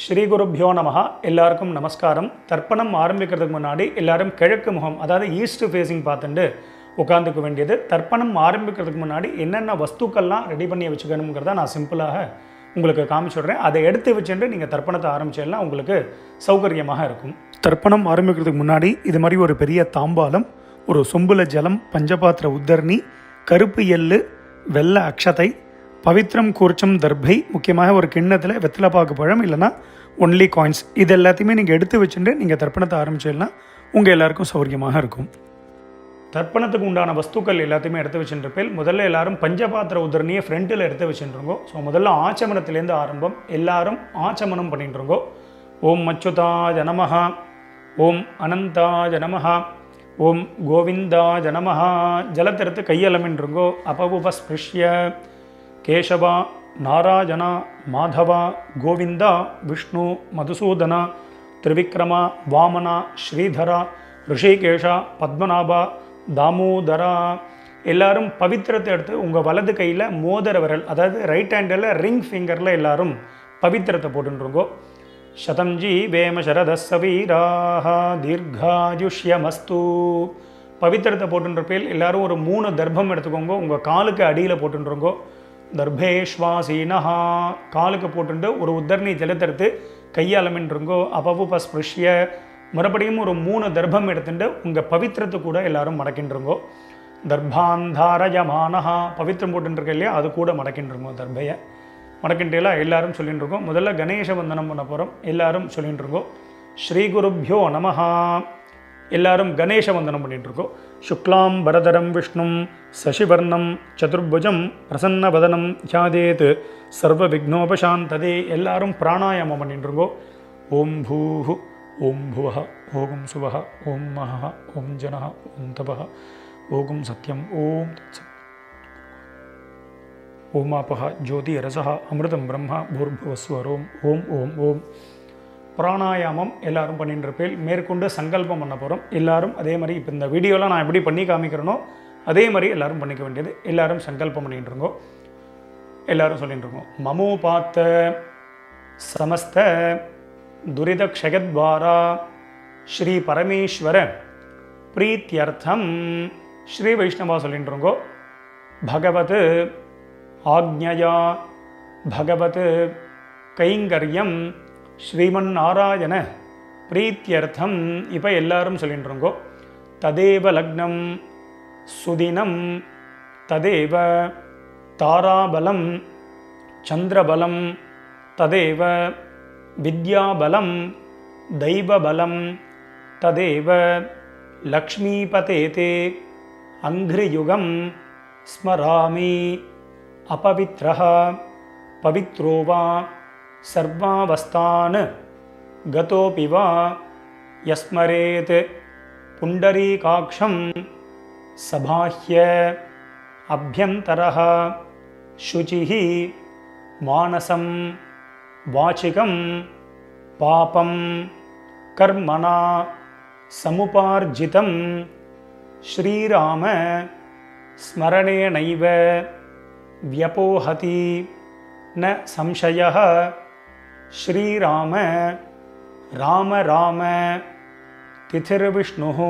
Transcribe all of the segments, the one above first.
ஸ்ரீ குருப்யோ நமகா எல்லாருக்கும் நமஸ்காரம். தர்ப்பணம் ஆரம்பிக்கிறதுக்கு முன்னாடி எல்லாரும் கிழக்கு முகம் அதாவது ஈஸ்ட் ஃபேஸிங் பார்த்துட்டு உட்காந்துக்க வேண்டியது. தர்ப்பணம் ஆரம்பிக்கிறதுக்கு முன்னாடி என்னென்ன வஸ்துக்கள்லாம் ரெடி பண்ணி வச்சுக்கணுங்கிறத நான் சிம்பிளாக உங்களுக்கு காமிச்சுடுறேன். அதை எடுத்து வச்சுட்டு நீங்கள் தர்ப்பணத்தை ஆரம்பிச்சிடலாம். உங்களுக்கு சௌகரியமாக இருக்கும். தர்ப்பணம் ஆரம்பிக்கிறதுக்கு முன்னாடி இது மாதிரி ஒரு பெரிய தாம்பாலம் ஒரு சொம்புல ஜலம் பஞ்சபாத்திர உத்தரணி கருப்பு எள்ளு வெள்ளை அக்ஷதை பவித்ரம் கூர்ச்சம் தர்பை முக்கியமாக ஒரு கிண்ணத்தில் வெத்தலைப்பாக்கு பழம் இல்லைன்னா ஒன்லி காயின்ஸ் இது எல்லாத்தையுமே நீங்கள் எடுத்து வச்சுட்டு நீங்கள் தர்ப்பணத்தை ஆரம்பிச்சிடலாம். உங்கள் எல்லாருக்கும் சௌரியமாக இருக்கும். தர்ப்பணத்துக்கு உண்டான வஸ்துக்கள் எல்லாத்தையுமே எடுத்து வச்சுருப்பேன் முதல்ல எல்லாரும் பஞ்சபாத்திர உதரணியை ஃப்ரண்ட்டில் எடுத்து வச்சுருங்கோ ஸோ முதல்ல ஆச்சமனத்துலேருந்து ஆரம்பம். எல்லாரும் ஆச்சமனம் பண்ணிட்டுருங்கோ. ஓம் மச்சுதா ஜனமஹா ஓம் அனந்தா ஜனமஹா ஓம் கோவிந்தா ஜனமஹா ஜலத்தெடுத்து கையலமின்றுங்கோ. அபவுபஸ்பிருஷ்ய. கேசவா நாராயணா மாதவா கோவிந்தா விஷ்ணு மதுசூதனா திரிவிக்ரமா வாமனா ஸ்ரீதரா ரிஷிகேஷா பத்மநாபா தாமோதரா எல்லாரும் பவித்திரத்தை எடுத்து உங்கள் வலது கையில் மோதிர விரல் அதாவது ரைட் ஹேண்டில் ரிங் ஃபிங்கரில் எல்லாரும் பவித்திரத்தை போட்டுருங்கோ சதம்ஜி வேம சரதஸ்ஸ வீராக தீர்காயுஷ்யமஸ்து. பவித்திரத்தை போட்டுன்றப்பேல் எல்லாரும் ஒரு மூணு தர்ப்பம் எடுத்துக்கோங்க உங்கள் காலுக்கு அடியில் போட்டுருங்கோ தர்பேஷ்வாசீனஹா. காலுக்கு போட்டுண்டு ஒரு உத்தரணி ஜலத்தெடுத்து கையாளமின்றுங்கோ அபவுப பஸ்பிருஷ்ய மறுபடியும் ஒரு மூணு தர்பம் எடுத்துட்டு உங்கள் பவித்திரத்தை கூட எல்லாரும் மடக்கின்றுங்கோ. தர்பாந்தாரயமானஹா பவித்திரம் போட்டுருக்க இல்லையா? அது கூட மடக்கின்றுங்கோ தர்பையை. மடக்கின்றேலாம் எல்லாரும் சொல்லிட்டு இருக்கோம் முதல்ல கணேச வந்தனம் பண்ண போகிறோம் எல்லாரும் சொல்லிட்டு இருக்கோம் ஸ்ரீ குருப்பியோ நமஹா. எல்லாரும் கணேச வந்தனம் பண்ணிட்டு இருக்கோம். சுக்லாம் பரதரம் விஷ்ணும் சசிவர்ணம் சதுர்புஜம் பிரசன்னவதனம் தியாதேத் சர்வ விக்னோபசாந்ததே எல்லாரும் பிராணாயாமம் பண்ணிட்டு இருக்கோம். ஓம் பூஹு ஓம் புவஹ ஓகும் சுவஹ ஓம் மஹ ஓம் ஜனஹ ஓம் தபஹ ஓகும் சத்யம் ஓம் தத்சத். ஓமாபஹ ஜோதி ரசஹ அமிர்தம் பிரம்மா பூர்புவஸ்வரோம் ஓம் ஓம் ஓம். பிராணாயாமம் எல்லாரும் பண்ணிட்டு இருப்பேன் மேற்கொண்டு சங்கல்பம் பண்ண போகிறோம் எல்லாரும் அதே மாதிரி இப்போ இந்த வீடியோலாம் நான் எப்படி பண்ணி காமிக்கிறேனோ அதே மாதிரி எல்லாரும் பண்ணிக்க வேண்டியது. எல்லாரும் சங்கல்பம் பண்ணிட்டு இருக்கோ எல்லாரும் சொல்லிட்டு இருக்கோம் மமோ பார்த்த சமஸ்த துரித க்ஷகத்வாரா ஸ்ரீ பரமேஸ்வர பிரீத்தியர்த்தம். ஸ்ரீ வைஷ்ணவா சொல்லிட்டு இருக்கோ பகவத் ஆக்ஞயா பகவத் கைங்கரியம் ஸ்ரீமன் நாராயண பிரீத்தியர்த்தம் இப்போ எல்லாரும் சொல்லிட்டு இருக்கோ ததேவ லக்னம் சுதினம் ததேவ தாராபலம் சந்திரபலம் ததேவ வித்யாபலம் दैवबलं तदेव लक्ष्मीपतेते अङ्घ्रियुगं स्मरामि अपवित्रः पवित्रो वा सर्वावस्थान् गतोऽपि वा यस्मरेत् पुण्डरीकाक्षं सबाह्य अभ्यन्तरः शुचिः मानसं वाचिकं पापं कर्मणा समुपार्जितं श्रीराम स्मरणेनैव व्यपोहति न संशयः श्रीराम राम राम तिथिर्विष्णुः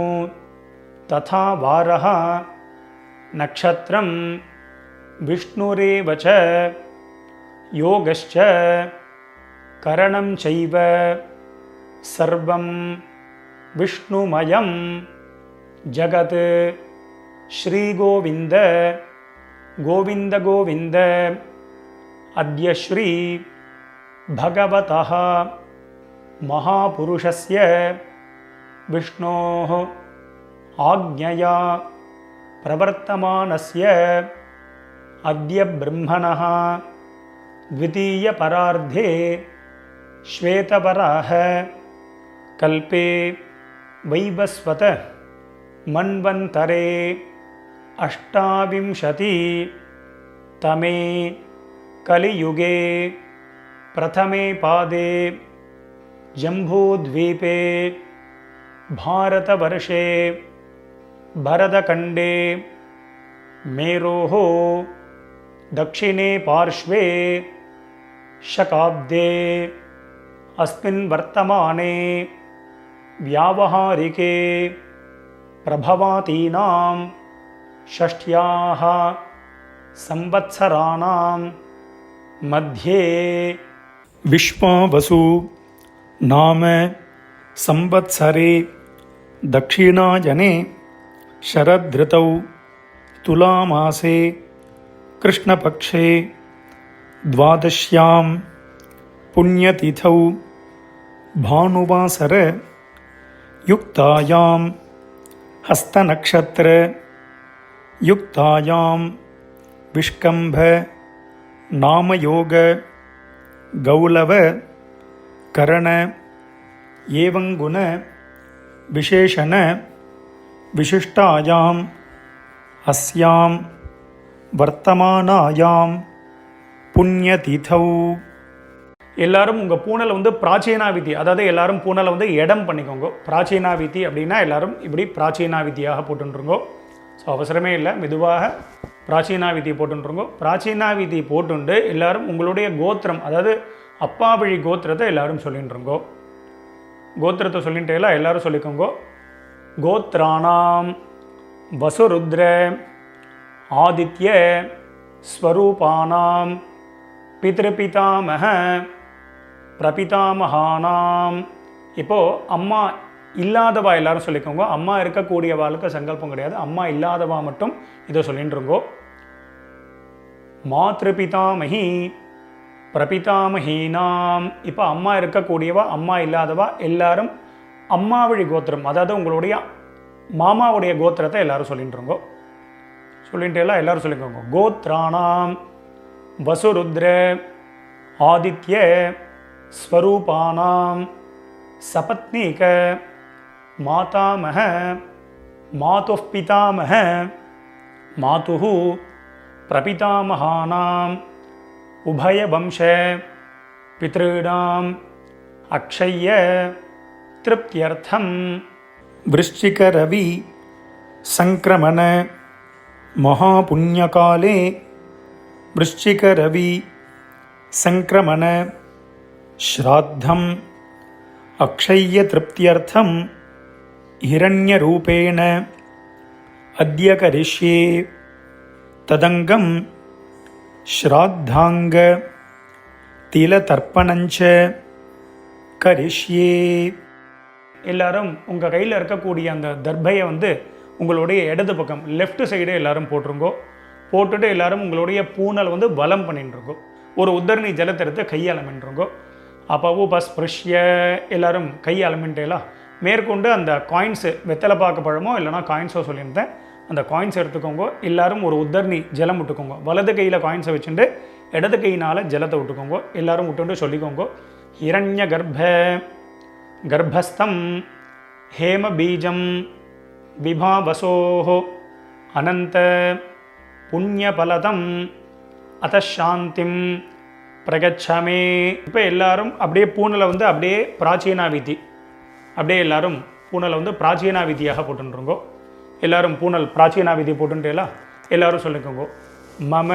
तथा वारः नक्षत्रं विष्णुरेव च योगश्च करणं चैव सर्वं विष्णुमयं जगत् श्रीगोविन्द गोविन्द गोविन्द अद्य श्री भगवतः महापुरुषस्य विष्णोः आज्ञया प्रवर्तमानस्य अद्य ब्रह्मणः द्वितीयपरार्धे श्वेतपराः कल्पे वैवस्वत मन्वन्तरे अष्टाविंशति तमे कलियुगे प्रथमे पादे जम्बूद्वीपे भारतवर्षे भरतखण्डे मेरोः दक्षिणे पार्श्वे शकाब्दे अस्मिन् वर्तमाने व्यावहारिके प्रभवातीनां षष्ट्याः संवत्सराणां मध्ये विश्वावसु नाम संवत्सरे दक्षिणाजने शरदृतौ तुलामासे कृष्णपक्षे द्वादश्यां पुण्यतिथौ भानुवासर युक्तायां हस्तनक्षत्र युक्तायां विष्कम्भ नामयोग கௌலவ கரண ஏவங்குண விசேஷண விசிஷ்டாயாம் அஸ்யாம் வர்த்தமானாயாம் புண்ணியதிதௌ. எல்லாரும் உங்கள் பூனலை வந்து பிராச்சீனாவித்தி அதாவது எல்லாரும் பூனலை வந்து இடம் பண்ணிக்கோங்க. பிராச்சீனாவித்தி அப்படின்னா எல்லாரும் இப்படி பிராச்சீனாவித்தியாக போட்டுருங்கோ ஸோ அவசரமே இல்லை. மெதுவாக பிராச்சீனா விதி போட்டுருங்கோ பிராச்சீனாவிதி போட்டுண்டு எல்லாரும் உங்களுடைய கோத்திரம் அதாவது அப்பா வழி கோத்திரத்தை எல்லாரும் சொல்லிட்டுருங்கோ கோத்திரத்தை சொல்லிட்டேலாம் எல்லாரும் சொல்லிக்கோங்கோ. கோத்ராணாம் வசுருத்ர ஆதித்ய ஸ்வரூபானாம் பிதிருபிதாமக பிரபிதாமகானாம் இப்போது அம்மா இல்லாதவா எல்லாரும் சொல்லிக்கோங்க. அம்மா இருக்கக்கூடிய வாழ்க்கை சங்கல்பம் கிடையாது. அம்மா இல்லாதவா மட்டும் இதை சொல்லிட்டுருங்கோ மாத்ருபிதாமகி பிரபிதாமகீனாம் இப்போ அம்மா இருக்கக்கூடியவா அம்மா இல்லாதவா எல்லாரும் அம்மா வழி கோத்திரம் அதாவது உங்களுடைய மாமாவுடைய கோத்திரத்தை எல்லாரும் சொல்லிட்டுருங்கோ சொல்லிட்டு எல்லாம் எல்லாரும் சொல்லிக்கோங்க. கோத்ராணாம் வசுருத்ர ஆதித்ய ஸ்வரூபானாம் சபத்னீக मातामह मातुः पितामह मातुः प्रपितामहानाम् उभयवंश पितॄणाम् अक्षय्य तृप्त्यर्थं वृश्चिकरवि सङ्क्रमण महापुण्यकाले वृश्चिकरवि सङ्क्रमण श्राद्धम् अक्षय्यतृप्त्यर्थं हिरण्यरूपेण अद्य करिष्ये तदङ्गं श्राद्धाङ्ग तिलतर्पणञ्च கரிஷ்யே எல்லாரும் உங்கள் கையில் இருக்கக்கூடிய அந்த தர்பையை வந்து உங்களுடைய இடது பக்கம் லெஃப்ட் சைடு எல்லாரும் போட்டுருங்கோ போட்டுட்டு எல்லாரும் உங்களுடைய பூனல் வந்து வலம் பண்ணிட்டுருங்கோ ஒரு உத்தரணி ஜலத்தை எடுத்து கையாளமின்றுங்கோ அப்போ உபஸ்பிருஷ்ய எல்லாரும் கையாளமின்ட்டேலாம் மேற்கொண்டு அந்த காயின்ஸு வெத்தலை பாக்கு பழமோ இல்லைனா காயின்ஸோ சொல்லியிருந்தேன். அந்த காயின்ஸ் எடுத்துக்கோங்க எல்லாரும் ஒரு உத்தர்ணி ஜலம் விட்டுக்கோங்க. வலது கையில் காயின்ஸை வச்சுட்டு இடது கையினால் ஜலத்தை விட்டுக்கோங்க. எல்லாரும் விட்டுட்டு சொல்லிக்கோங்க. ஹிரண்ய கர்ப்ப கர்ப்பஸ்தம் ஹேம பீஜம் விபாவசோஹோ அனந்த புண்ணியபலதம் அதாந்திம் பிரகச்சமே. இப்போ எல்லாரும் அப்படியே பூனில் வந்து அப்படியே பிராச்சீனா விதி அப்படியே எல்லாரும் பூனலை வந்து பிராச்சீனா விதியாக போட்டுருங்கோ எல்லாரும் பூனல் பிராச்சீனா விதி போட்டுட்டேலா எல்லாரும் சொல்லிக்கோங்க மம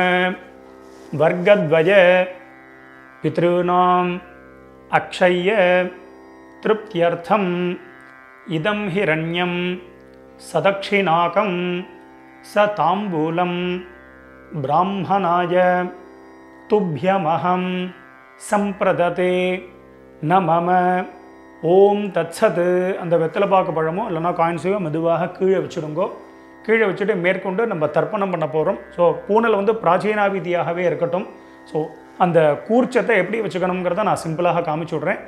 வர்க்கத்வய பித்ருணாம் அக்ஷய்ய திருப்தியர்த்தம் இதம் ஹிரண்யம் सदक्षिणाकं स ताम्बूलं ब्राह्मणाय तुभ्यमहं सम्प्रदते न मम ஓம் தத்சத் அந்த வெத்தலை பாக்கு பழமோ இல்லைனா காயின்ஸையோ மெதுவாக கீழே வச்சுடுங்கோ. கீழே வச்சுட்டு மேற்கொண்டு நம்ம தர்ப்பணம் பண்ண போகிறோம் ஸோ பூனல் வந்து பிராச்சீனாவிதியாகவே இருக்கட்டும். ஸோ அந்த கூர்ச்சத்தை எப்படி வச்சுக்கணுங்கிறத நான் சிம்பிளாக காமிச்சு விட்றேன்.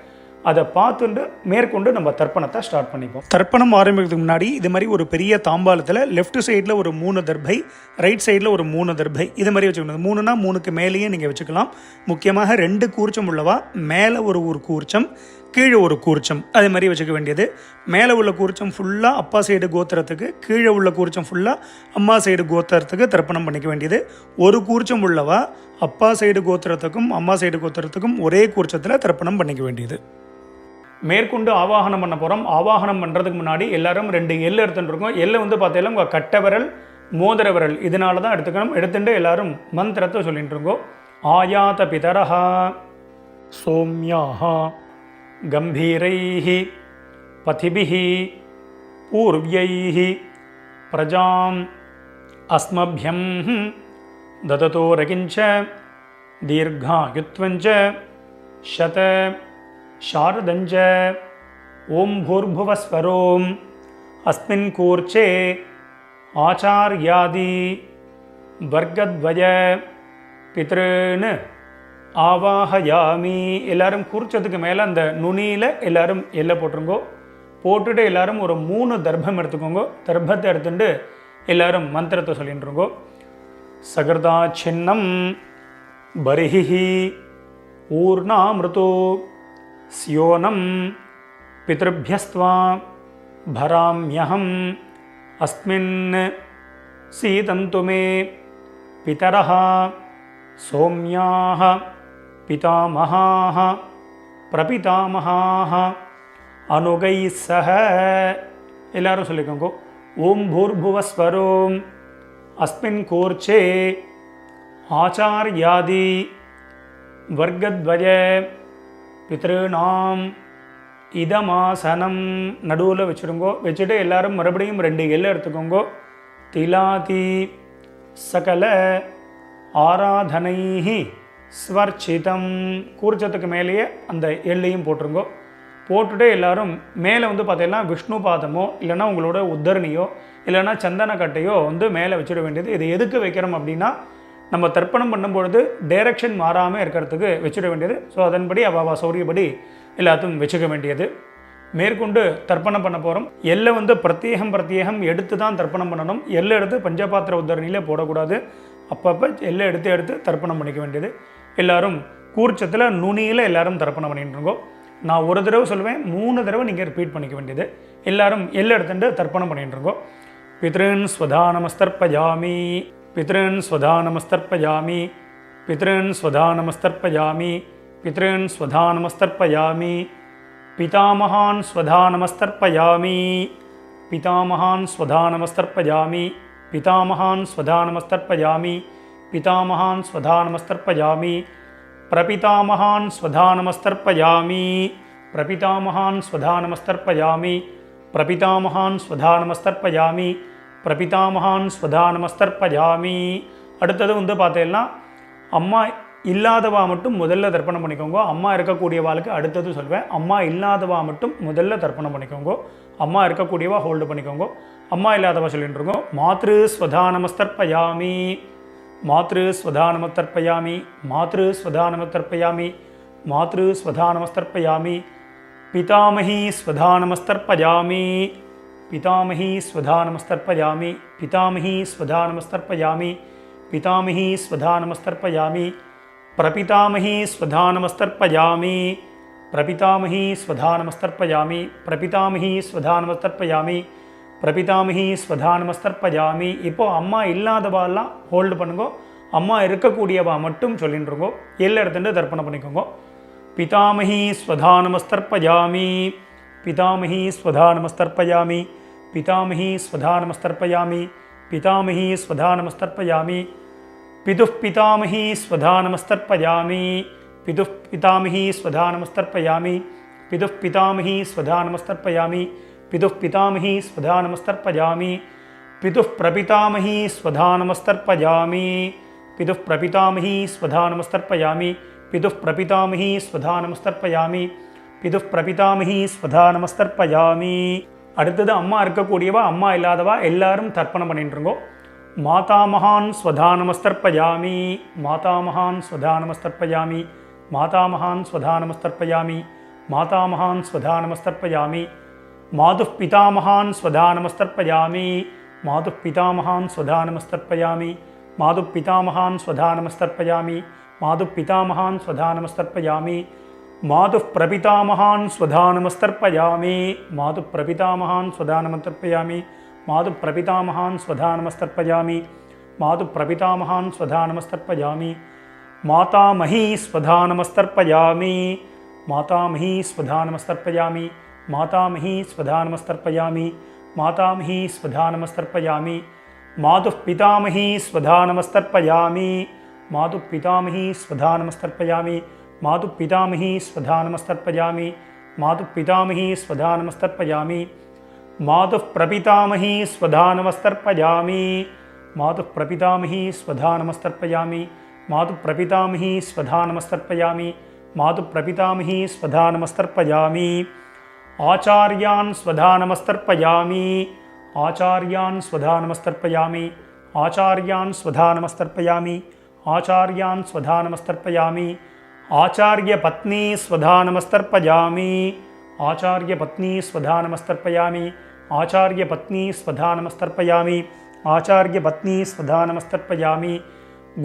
அதை பார்த்துட்டு மேற்கொண்டு நம்ம தர்ப்பணத்தை ஸ்டார்ட் பண்ணிப்போம். தர்ப்பணம் ஆரம்பிக்கிறதுக்கு முன்னாடி இது மாதிரி ஒரு பெரிய தாம்பாளத்தில் லெஃப்ட் சைடில் ஒரு மூணு தர்பை ரைட் சைடில் ஒரு மூணு தர்பை இது மாதிரி வச்சுக்கணும். மூணுனா மூணுக்கு மேலேயே நீங்கள் வச்சுக்கலாம். முக்கியமாக ரெண்டு கூர்ச்சம் உள்ளவா மேலே ஒரு ஒரு கூர்ச்சம் கீழே ஒரு கூர்ச்சம் அது மாதிரி வச்சுக்க வேண்டியது. மேலே உள்ள கூர்ச்சம் ஃபுல்லாக அப்பா சைடு கோத்திரத்துக்கு கீழே உள்ள கூர்ச்சம் ஃபுல்லாக அம்மா சைடு கோத்திரத்துக்கு தர்ப்பணம் பண்ணிக்க வேண்டியது. ஒரு கூர்ச்சம் உள்ளவா அப்பா சைடு கோத்திரத்துக்கும் அம்மா சைடு கோத்திரத்துக்கும் ஒரே கூர்ச்சத்தில் தர்ப்பணம் பண்ணிக்க வேண்டியது. மேற்கொண்டு ஆவாகனம் பண்ண போகிறோம் ஆவாகனம் பண்ணுறதுக்கு முன்னாடி எல்லாரும் ரெண்டு எல் எடுத்துகிட்டு இருக்கோம் எல்லை வந்து பார்த்தீங்கன்னா உங்கள் கட்ட விரல் மோதிர விரல். இதனால தான் எடுத்துக்கணும். எடுத்துட்டு எல்லாரும் மந்திரத்தை சொல்லிட்டு இருக்கோம் ஆயாத பிதரஹா சோம்யாஹா கம்பீரைஹி பதிபிஹி பூர்வியைஹி பிரஜாம் அஸ்மபியம் தததோரகிஞ்ச தீர்காயுத்வஞ்ச சத शारदञ्च ॐ भूर्भुवस्वरोम् अस्मिन् कूर्चे आचार्यादि வர்க்கத்வய பித்ருன்னு ஆவாஹயாமி எல்லாரும் குறிச்சதுக்கு மேலே அந்த நுனியில் எல்லாரும் எல்லை போட்டுருங்கோ போட்டுட்டு எல்லாரும் ஒரு மூணு தர்ப்பம் எடுத்துக்கோங்க தர்ப்பத்தை எடுத்துட்டு எல்லாரும் மந்திரத்தை சொல்லிட்டுருங்கோ சகர்தா சின்னம் பரிஹி ஊர்ணாமிருதோ ஸ்யோனம் பித்ருபியஸ்துவா भराम्यहम् अस्मिन् सीदन्तु मे पितरः सौम्याः पितामहाः प्रपितामहाः अनुगैः सह எல்லாரும் சொல்லிக்கோங்க ஓம் பூர்புவஸ்வரோம் அஸ்மின் கூர்ச்சே ஆச்சார்யாதி வர்க்கத்வய பித்ருநாம் இதமாசனம். நடுவில் வச்சுருங்கோ. வச்சுட்டு எல்லாரும் மறுபடியும் ரெண்டு எல் எடுத்துக்கோங்கோ. திலாதி சகல ஆராதனைஹி ஸ்வர்ச்சிதம். கூர்ச்சத்துக்கு மேலேயே அந்த எல்லையும் போட்டுருங்கோ. போட்டுட்டு எல்லாரும் மேலே வந்து பார்த்தீங்கன்னா விஷ்ணு பாதமோ இல்லைன்னா உங்களோட உத்தரணியோ இல்லைன்னா சந்தன கட்டையோ வந்து மேலே வச்சிட வேண்டியது. இது எதுக்கு வைக்கிறோம் அப்படின்னா நம்ம தர்ப்பணம் பண்ணும்பொழுது டைரக்ஷன் மாறாமல் இருக்கிறதுக்கு வச்சிட வேண்டியது. ஸோ அதன்படி அவாவா சௌரியப்படி எல்லாத்தையும் வச்சுக்க வேண்டியது. மேற்கொண்டு தர்ப்பணம் பண்ண போகிறோம் எல்லை வந்து பிரத்யேகம் பிரத்யேகம் எடுத்து தான் தர்ப்பணம் பண்ணணும். எல்லை எடுத்து பஞ்சபாத்திர உத்தரணியில் போடக்கூடாது. அப்பப்போ எல்லை எடுத்து எடுத்து தர்ப்பணம் பண்ணிக்க வேண்டியது. எல்லோரும் கூர்ச்சத்தில் நுனியில் எல்லோரும் தர்ப்பணம் பண்ணிட்டு இருக்கோம். நான் ஒரு தடவை சொல்லுவேன் மூணு தடவை நீங்கள் ரிப்பீட் பண்ணிக்க வேண்டியது. எல்லாரும் எல்லை எடுத்துட்டு தர்ப்பணம் பண்ணிட்டு இருக்கோம். பித்ருன் ஸ்வதானமஸ்தர்ப்பயாமி पितॄन् स्वधानमस्तर्पयामि पितृन् स्वधानमस्तर्पयामि पितृन् स्वधानमस्तर्पयामि पितामहान् स्वधानमस्तर्पयामि पितामहान् स्वधानमस्तर्पयामि पितामहान् स्वधानमस्तर्पयामि पितामहान् स्वधानमस्तर्पयामि प्रपितामहान् स्वधानमस्तर्पयामि प्रपितामहान् स्वधानमस्तर्पयामि प्रपितामहान् स्वधानमस्तर्पयामि பிரபிதாமகான் ஸ்வதானமஸ்தர்ப்பயாமி அடுத்தது வந்து பார்த்தீங்கன்னா அம்மா இல்லாதவா மட்டும் முதல்ல தர்ப்பணம் பண்ணிக்கோங்க. அம்மா இருக்கக்கூடியவாளுக்கு அடுத்தது சொல்வேன். அம்மா இல்லாதவா மட்டும் முதல்ல தர்ப்பணம் பண்ணிக்கோங்க. அம்மா இருக்கக்கூடியவா ஹோல்டு பண்ணிக்கோங்க. அம்மா இல்லாதவா சொல்லிட்டு இருக்கோம் மாத்ரு ஸ்வதானமஸ்தர்ப்பயாமி மாத்ரு ஸ்வதானமத்தர்ப்பயாமி மாத்ரு ஸ்வதானமஸ்தர்பயாமி மாத்ரு ஸ்வதானமஸ்தர்ப்பயாமி பிதாமகி ஸ்வதானமஸ்தர்ப்பயாமி பிதாமகி ஸ்வதானமஸ்தர்ப்பயாமி பிதாமகி ஸ்வதானமஸ்தர்ப்பயாமி பிதாமகி ஸ்வதானமஸ்தர்ப்பயாமி பிரபிதாமகி ஸ்வதானமஸ்தர்ப்பயாமி பிரபிதாமகி ஸ்வதானமஸ்தர்ப்பயாமி பிரபிதாமகி ஸ்வதானமஸ்தர்ப்பயாமி பிரபிதாமகி ஸ்வதானமஸ்தர்ப்பயாமி. இப்போது அம்மா இல்லாதவாலாம் ஹோல்டு பண்ணுங்கோ. அம்மா இருக்கக்கூடியவா மட்டும் சொல்லின்றுங்கோ. எல்லாம் எடுத்துட்டு தர்ப்பணம் பண்ணிக்கோங்க. பிதாமகி ஸ்வதானமஸ்தர்ப்பயாமி பிதாமகி ஸ்வதானமஸ்தர்ப்பயாமி पितामही स्वधा पितामह पितामही स्वधा नमस्तर्पयामी पितुः पितामही स्वधा नमस्तर्पयामी पितुः पितामही स्वधा नमस्तर्पयामी पितुः पितामही स्वधा नमस्तर्पयामी पितुः पितामही स्वधा नमस्तर्पयामी पितुः प्रपितामही स्वधा नमस्तर्पयामी पितुः प्रपितामही पितुः प्रपितामही पितुः प्रपितामही அடுத்தது அம்மா இருக்கக்கூடியவா அம்மா இல்லாதவா எல்லாரும் தர்ப்பணம் பண்ணிட்டு இருக்கோ மாதாமகான் ஸ்வதானமஸ்தர்ப்பயாமி மாதாமகான் ஸ்வதானமஸ்தர்ப்பயாமி மாதாமகான் ஸ்வதானமஸ்தர்ப்பயாமி மாதாமகான் ஸ்வதானமஸ்தர்ப்பயாமி மாதுः பிதாமகான் ஸ்வதானமஸ்தர்ப்பயாமி மாதுः பிதாமகான் ஸ்வதானமஸ்தர்ப்பயாமி மாதுः பிதாமகான் ஸ்வதானமஸ்தர்ப்பயாமி மாதுः பிதாமகான் ஸ்வதானமஸ்தர்ப்பயாமி मातुःप्रपितामहान् स्वधानमस्तर्पयामि। मातुःप्रपितामहान् स्वधानमस्तर्पयामि। मातुःप्रपितामहान् स्वधानमस्तर्पयामि। मातुःप्रपितामहान् स्वधानमस्तर्पयामि। मातामही स्वधानमस्तर्पयामि। मातामही स्वधानमस्तर्पयामि। मातामही स्वधानमस्तर्पयामि। मातामही स्वधानमस्तर्पयामि। मातुःपितामही स्वधानमस्तर्पयामि। मातुःपितामही स्वधानमस्तर्पयामि। మాతు పితామహి స్వధానమస్తర్పజామి మాతు పితామహి స్వధానమస్తర్పజామి మాతు ప్రపితామహి స్వధానమస్తర్పజామి మాతు ప్రపితామహి స్వధానమస్తర్పజామి మాతు ప్రపితామహి స్వధానమస్తర్పజామి మాతు ప్రపితామహి స్వధానమస్తర్పజామి ఆచార్యాన్ స్వధానమస్తర్పయామి ఆచార్యాన్ స్వధానమస్తర్పయామి ఆచార్యాన్ స్వధానమస్తర్పయామి ఆచార్యాన్ స్వధానమస్తర్పయామి आचार्यपत्नी स्वधा नमस्तर्पयामि आचार्यपत्नी स्वधा नमस्तर्पयामि आचार्यपत्नी स्वधा नमस्तर्पयामि आचार्यपत्नी स्वधा नमस्तर्पयामि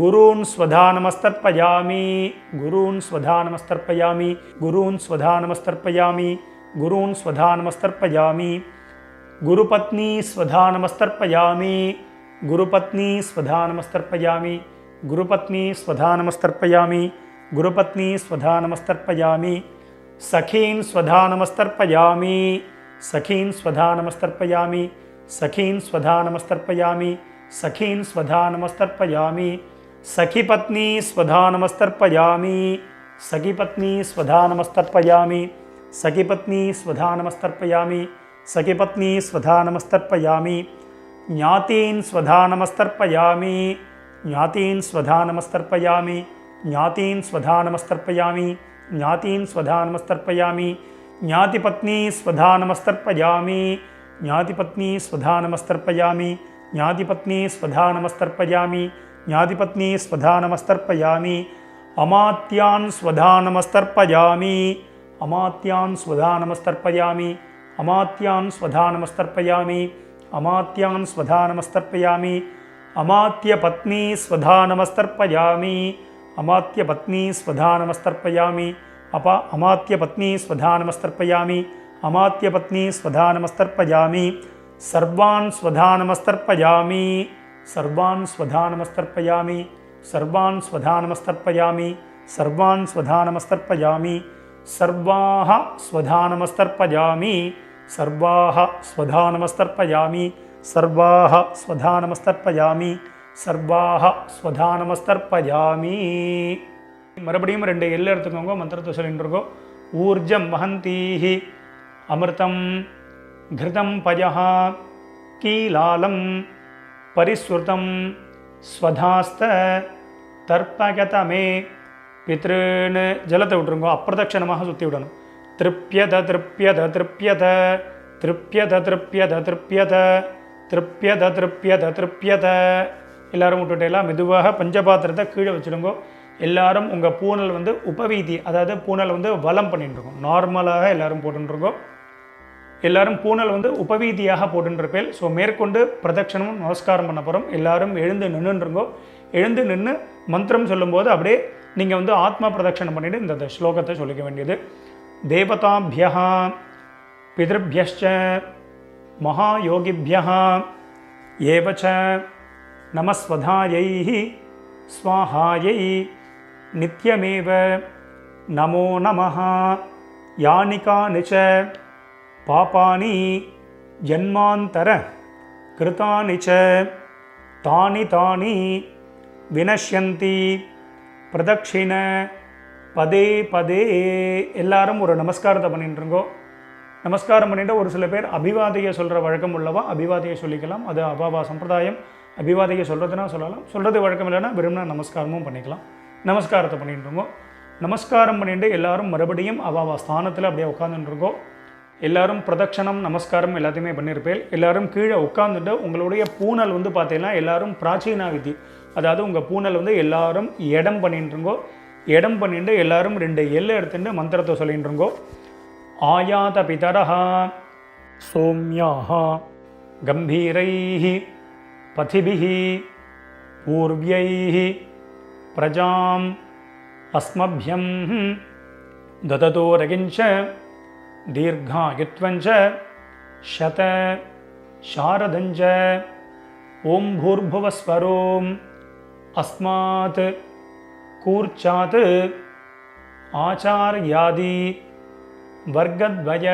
गुरून् स्वधा नमस्तर्पयामि गुरून् स्वधा नमस्तर्पयामि गुरून् स्वधा नमस्तर्पयामि गुरून् स्वधा नमस्तर्पयामि गुरुपत्नी स्वधा नमस्तर्पयामि गुरुपत्नी स्वधा नमस्तर्पयामि गुरुपत्नी स्वधा नमस्तर्पयामि గురుపత్ని స్వధా నమస్తర్పయామి సఖీన్ స్వధా నమస్తర్పయామి సఖీన్ స్వధా నమస్తర్పయామి సఖీన్ స్వధా నమస్తర్పయామి సఖీన్ స్వధా నమస్తర్పయామి సఖిపత్ని స్వధా నమస్తర్పయామి సఖిపత్ని స్వధా నమస్తర్పయామి సఖిపత్ని స్వధా నమస్తర్పయామి సఖిపత్ని స్వధా నమస్తర్పయామి జ్ఞాతీన్ స్వధా నమస్తర్పయామి జ్ఞాతీన్ స్వధా నమస్తర్పయామి జ్ఞాతీన్ స్వధానమస్తర్పయామి జ్ఞాతీన్ స్వధానమస్తర్పయామి జ్ఞాతిపత్ని స్వధానమస్తర్పయామి జ్ఞాతిపత్ని స్వధానమస్తర్పయామి జ్ఞాతిపత్ని స్వధానమస్తర్పయామి జ్ఞాతిపత్ని స్వధానమస్తర్పయామి అమాత్యాన్ స్వధానమస్తర్పయామి అమాత్యాన్ స్వధానమస్తర్పయామి అమాత్యాన్ స్వధానమస్తర్పయామి అమాత్యాన్ స్వధానమస్తర్పయామి అమాత్యపత్ని స్వధానమస్తర్పయామి अमात्यपत्नी स्वधा नमस्तर्पयामि अप अमात्यपत्नी स्वधा नमस्तर्पयामि स्वधा नमस्तर्पयामि सर्वान् स्वधा नमस्तर्पयामि सर्वान् स्वधा नमस्तर्पयामि सर्वान् स्वधा नमस्तर्पयामि सर्वान् स्वधा नमस्तर्पयामि सर्वाः स्वधा नमस्तर्पयामि सर्वाः स्वधा नमस्तर्पयामि सर्वाः स्वधा नमस्तर्पयामि சர்வாக ஸ்வதானமஸ்தர்பஜாமி மறுபடியும் ரெண்டு எல்லு எடுத்துக்கோங்க மந்திரத்தை சொல்லிட்டு இருக்கோம் ஊர்ஜம் மகந்தீஹி அமிர்தம் கிருதம் பஜா கீலாலம் பரிஸ்வதம் ஸ்வதாஸ்த தர்ப்பகதமே. பித்ருன்னு ஜலத்தை விட்டுருங்க அப்பிரதட்சணமாக சுற்றி விடணும். திருப்யத திருப்யத திருப்யத திருப்யத திருப்யத திருப்யத திருப்யத திருப்யத திருப்யத. எல்லாரும் விட்டுட்டேலாம் மெதுவாக பஞ்சபாத்திரத்தை கீழே வச்சுடுங்க. எல்லாரும் உங்கள் பூனல் வந்து உபவீதி அதாவது பூனல் வந்து வளம் பண்ணிட்டுருக்கோம். நார்மலாக எல்லாரும் போட்டுருக்கோம் எல்லாரும் பூனல் வந்து உபவீதியாக போட்டுருப்பேன் ஸோ மேற்கொண்டு பிரதட்சணமும் நமஸ்காரம் பண்ண போகிறோம் எல்லாரும் எழுந்து நின்றுருங்கோ எழுந்து நின்று மந்திரம் சொல்லும்போது அப்படியே நீங்கள் வந்து ஆத்மா பிரதட்சணம் பண்ணிவிட்டு இந்த ஸ்லோகத்தை சொல்லிக்க வேண்டியது. தேவதாபியா பிதர்பியஷ்ச மகாயோகிபியா ஏவச்ச நமஸ்வதாயை ஸ்வாஹாயை நித்யமேவ நமோ நம யானிகானி ச பாபானி ஜன்மாந்தர கிருதானிச்ச தானி தானி வினஷ்யந்தி பிரதக்ஷிண. பதே பதே. எல்லாரும் ஒரு நமஸ்காரத்தை பண்ணிட்டுருங்கோ. நமஸ்காரம் பண்ணிட்டு ஒரு சில பேர் அபிவாதியை சொல்கிற வழக்கம் உள்ளவா? அபிவாதியை சொல்லிக்கலாம். அது அபாபா சம்பிரதாயம். அபிவாதையை சொல்கிறதுனா சொல்லலாம். சொல்கிறது வழக்கம் இல்லைன்னா விரும்பின நமஸ்காரமும் பண்ணிக்கலாம். நமஸ்காரத்தை பண்ணிட்டு நமஸ்காரம் பண்ணிட்டு எல்லாரும் மறுபடியும் அபாவா ஸ்தானத்தில் அப்படியே உட்காந்துட்டுருக்கோம் எல்லாரும் பிரதட்சணம் நமஸ்காரம் எல்லாத்தையுமே பண்ணியிருப்பேன் எல்லாரும் கீழே உட்காந்துட்டு உங்களுடைய பூனல் வந்து பார்த்தீங்கன்னா எல்லாரும் பிராச்சீனா விதி அதாவது உங்கள் பூனல் வந்து எல்லாரும் இடம் பண்ணிட்டுருங்கோ இடம் பண்ணிட்டு எல்லாரும் ரெண்டு எல்லை எடுத்துட்டு மந்திரத்தை சொல்லிட்டுருங்கோ ஆயாத பிதரஹா சோம்யாஹா கம்பீரைஹி पथिभिः पूर्व्यैः प्रजाम् अस्मभ्यं ददतो रगिञ्च दीर्घायुत्वञ्च शत शारदञ्च ॐ भूर्भुवस्वरोम् अस्मात् कूर्चात् आचार्यादि वर्गद्वय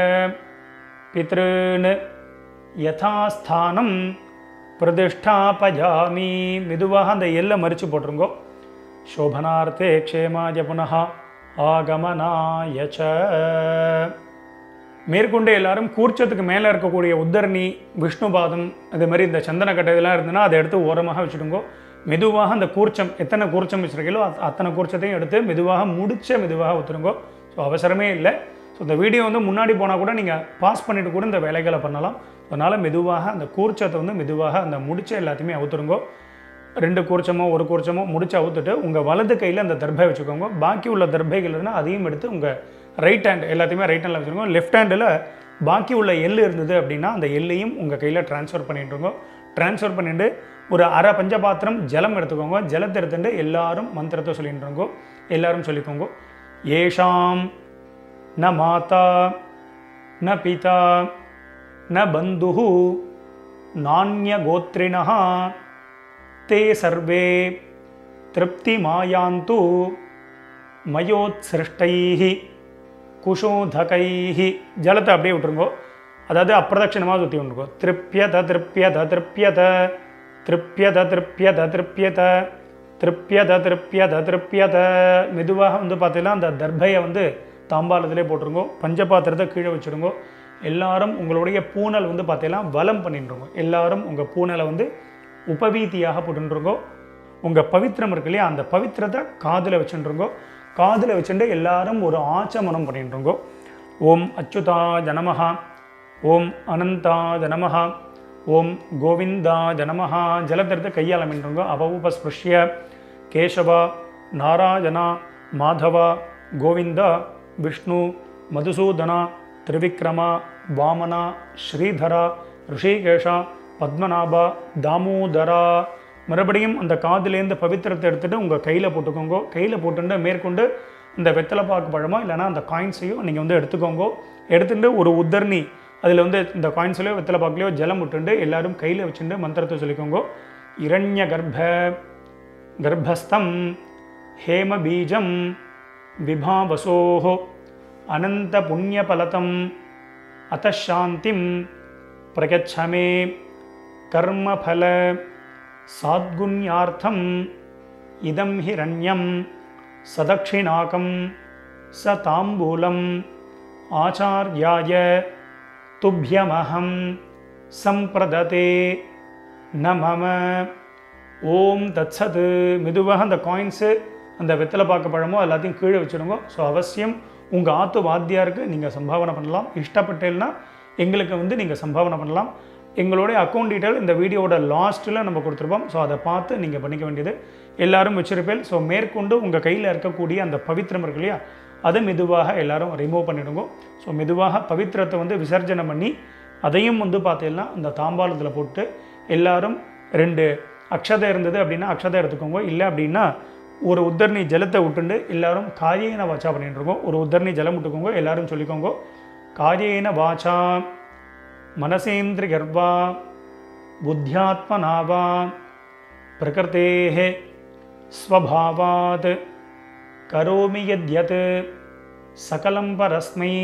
पितॄन् यथास्थानं பிரதிஷ்டாபயாமி மெதுவாக அந்த எல்லை மறித்து போட்டுருங்கோ. சோபனார்த்தே க்ஷேமாய புனகா ஆகமனாயச்ச மேற்கொண்டு எல்லாரும் கூர்ச்சத்துக்கு மேலே இருக்கக்கூடிய உத்தரணி விஷ்ணுபாதம் அது மாதிரி இந்த சந்தன கட்டை இதெல்லாம் இருந்ததுன்னா அதை எடுத்து ஓரமாக வச்சுடுங்கோ. மெதுவாக அந்த கூர்ச்சம் எத்தனை கூர்ச்சம் வச்சுருக்கீங்களோ அத்தனை கூர்ச்சத்தையும் எடுத்து மெதுவாக முடிச்ச மெதுவாக ஊற்றுருங்கோ ஸோ அவசரமே இல்லை. ஸோ இந்த வீடியோ வந்து முன்னாடி போனால் கூட நீங்கள் பாஸ் பண்ணிவிட்டு கூட இந்த வேலைகளை பண்ணலாம். அதனால் மெதுவாக அந்த கூர்ச்சத்தை வந்து மெதுவாக அந்த முடிச்ச எல்லாத்தையுமே அவுத்துருங்கோ ரெண்டு கூர்ச்சமோ ஒரு கூர்ச்சமோ முடிச்சு அவுத்துட்டு உங்கள் வலது கையில் அந்த தர்பை வச்சுக்கோங்க. பாக்கி உள்ள தர்பைகள் இருந்தால் அதையும் எடுத்து உங்கள் ரைட் ஹேண்ட் எல்லாத்தையுமே ரைட் ஹேண்டில் வச்சுக்கோங்க லெஃப்ட் ஹேண்டில் பாக்கி உள்ள எல் இருந்தது அப்படின்னா அந்த எள்ளையும் உங்கள் கையில் ட்ரான்ஸ்ஃபர் பண்ணிட்டுருங்க. ட்ரான்ஸ்ஃபர் பண்ணிட்டு ஒரு அரை பஞ்சபாத்திரம் ஜலம் எடுத்துக்கோங்க. ஜலத்தை எடுத்துட்டு எல்லாரும் மந்திரத்தை சொல்லிட்டுருங்கோ. எல்லாரும் சொல்லிக்கோங்க. ஏஷாம் ந மாதா ந பிதா ந பந்து நானியகோத்ரிணः ते सर्वे तृप्तिमायान्तु மயோத்சிருஷ்டைः குஷோதகைः ஜலத்தை அப்படியே விட்டுருங்கோ அதாவது அப்பிரதட்சணமாக சுற்றி விட்டுருங்கோ திருப்பியத திருப்பியத திருப்பியத திருப்பியத திருப்பியத திருப்பியத திருப்பியத திருப்பியத திருப்பியத மெதுவாக வந்து பார்த்தீங்கன்னா அந்த தர்பையை வந்து தாம்பாளத்திலே போட்டுருங்கோ பஞ்சபாத்திரத்தை கீழே வச்சுருங்கோ எல்லாரும் உங்களுடைய பூனல் வந்து பார்த்தீங்கன்னா வலம் பண்ணிட்டுருங்க எல்லாரும் உங்கள் பூனலை வந்து உபவீதியாக போட்டுருங்கோ உங்கள் பவித்திரம் இருக்கு இல்லையா அந்த பவித்திரத்தை காதில் வச்சுருங்கோ காதில் வச்சுட்டு எல்லாரும் ஒரு ஆச்சமனம் பண்ணிட்டுருங்கோ ஓம் அச்சுதா ஜனமஹா ஓம் அனந்தா ஜனமஹா ஓம் கோவிந்தா ஜனமஹா ஜலத்திரத்தை கையால் மின்றுங்கோ அவவுபஸ்பிருஷ்ய கேசவா நாராயணா மாதவா கோவிந்தா விஷ்ணு மதுசூதனா திரிவிக்ரமா வாமனா ஸ்ரீதரா ரிஷிகேஷா பத்மநாபா தாமோதரா. மறுபடியும் அந்த காதுலேருந்து பவித்திரத்தை எடுத்துகிட்டு உங்கள் கையில் போட்டுக்கோங்க. கையில் போட்டுட்டு மேற்கொண்டு இந்த வெத்தலைப்பாக்கு பழமோ இல்லைன்னா அந்த காயின்ஸையும் நீங்கள் வந்து எடுத்துக்கோங்க. எடுத்துகிட்டு ஒரு உத்தர்ணி அதில் வந்து இந்த காயின்ஸ்லையோ வெத்தலைப்பாக்குலையோ ஜலம் விட்டுண்டு எல்லாரும் கையில் வச்சுட்டு மந்திரத்தை சொல்லிக்கோங்க. இரண்ய கர்ப்ப கர்ப்பஸ்தம் ஹேமபீஜம் விபாவசோஹோ. அனந்த புண்ணியபலதம். அத்தாந்திம் பிரகச்சமே. கர்மஃபல சாத்குண்யார்த்தம் இதம் ஹிரண்யம். சதக்ஷிணாக்கம் ச தாம்பூலம் ஆச்சாரியாய. துப்பியமகம் சம்பிரததே. மம ஓம் தச்சது மெதுவாக அந்த காயின்ஸு அந்த வெத்தலை பார்க்க பழமோ எல்லாத்தையும் கீழே வச்சுடுங்க. ஸோ அவசியம் உங்கள் ஆத்து வாத்தியாருக்கு நீங்கள் சம்பாவனை பண்ணலாம். இஷ்டப்பட்டேன்னா எங்களுக்கு வந்து நீங்கள் சம்பாவனை பண்ணலாம். எங்களுடைய அக்கௌண்ட் டீட்டெயில் இந்த வீடியோவோட லாஸ்ட்டில் நம்ம கொடுத்துருப்போம். ஸோ அதை பார்த்து நீங்கள் பண்ணிக்க வேண்டியது எல்லாரும் வச்சிருப்பேன். ஸோ மேற்கொண்டு உங்கள் கையில் இருக்கக்கூடிய அந்த பவித்திரம் இருக்கு இல்லையா? அதை மெதுவாக எல்லாரும் ரிமூவ் பண்ணிவிடுங்க ஸோ மெதுவாக பவித்திரத்தை வந்து விசர்ஜனை பண்ணி அதையும் வந்து பார்த்தீங்கன்னா அந்த தாம்பாளத்தில் போட்டு எல்லாரும் ரெண்டு அக்ஷதை இருந்தது அப்படின்னா அக்ஷதை எடுத்துக்கோங்க. இல்லை அப்படின்னா ஒரு உத்தரணி ஜலத்தை விட்டுண்டு எல்லாரும் காரியேன வாச்சா பண்ணிட்டு இருக்கோம் ஒரு உத்தரணி ஜலம் விட்டுக்கோங்க எல்லாரும் சொல்லிக்கோங்க. காரியேன வாச்சா மனசேந்திர கர்வா புத்தியாத்மனாவா பிரகிருத்தே ஸ்வபாவாத் கரோமி யத்யத் சகலம் பரஸ்மை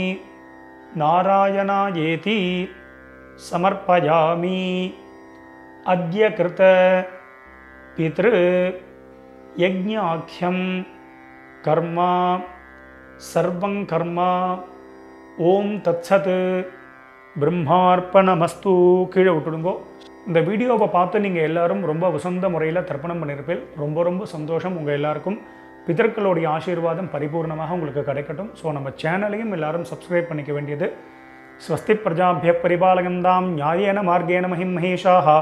நாராயணாயேதி சமர்ப்பயாமி அத்ய கிருத்த பித்ரு யஜ்ஞாக்கியம் கர்மா சர்வங் கர்மா ஓம் தச்சது பிரம்மார்ப்பணமஸ்து கீழே விட்டுடுங்கோ. இந்த வீடியோவை பார்த்து நீங்கள் எல்லாரும் ரொம்ப உசந்த முறையில் தர்ப்பணம் பண்ணியிருப்பீல் ரொம்ப ரொம்ப சந்தோஷம் உங்கள் எல்லாருக்கும். பிதர்களுடைய ஆசீர்வாதம் பரிபூர்ணமாக உங்களுக்கு கிடைக்கட்டும். ஸோ நம்ம சேனலையும் எல்லாரும் சப்ஸ்கிரைப் பண்ணிக்க வேண்டியது. ஸ்வஸ்தி பிரஜாபிய பரிபாலகந்தாம் நியாயேன மார்கேன மஹிம் மகேஷாக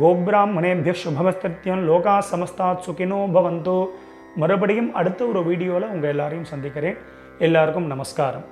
கோபிராமணேபிய சுபமஸ்திருத்தியம் லோகா சமஸ்தாத் சுகினோ பவந்தோ மறுபடியும் அடுத்த ஒரு வீடியோவில் உங்கள் எல்லாரையும் சந்திக்கிறேன். எல்லாருக்கும் நமஸ்காரம்.